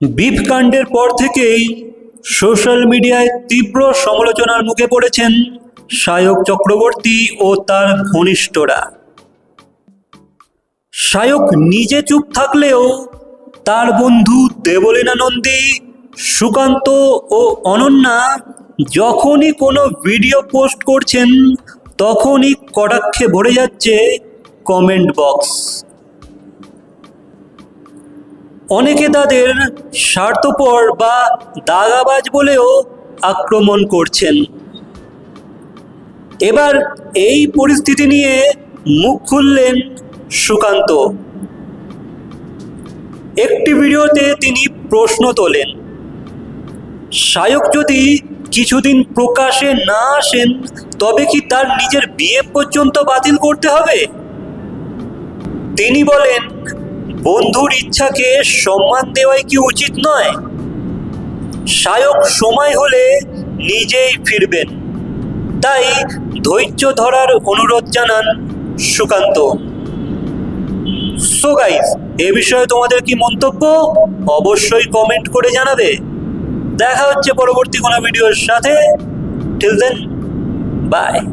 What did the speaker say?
Beef কাণ্ডের পর থেকেই সোশ্যাল মিডিয়ায় তীব্র সমালোচনার মুখে পড়েছেন সায়ক চক্রবর্তী ও তার ঘনিষ্ঠরা। সায়ক নিজে চুপ থাকলেও তার বন্ধু দেবলীনা নন্দী, সুকান্ত ও অনন্যা যখনই কোনো ভিডিও পোস্ট করছেন তখনই কটাক্ষে ভরে যাচ্ছে কমেন্ট বক্স। অনেকে তাদের স্বার্থপর বা দাগাবাজ বলেও আক্রমণ করছেন। এবার এই পরিস্থিতি নিয়ে মুখ খুললেন সুকান্ত। একটি ভিডিওতে তিনি প্রশ্ন তোলেন সায়ক যদি কিছুদিন প্রকাশে না আসেন, তবে কি তার নিজের বিয়ে পর্যন্ত বাতিল করতে হবে? তিনি বলেন বন্ধুর ইচ্ছাকে সম্মান দেওয়াই কি উচিত নয়? সায়ক সময় হলে নিজেই ফিরবেন। তাই ধৈর্য ধরার অনুরোধ জানান সুকান্ত। সো গাইস এ বিষয়ে তোমাদের কি মন্তব্য? অবশ্যই কমেন্ট করে জানাবে। দেখা হচ্ছে পরবর্তী কোনো ভিডিওর সাথে। Till then by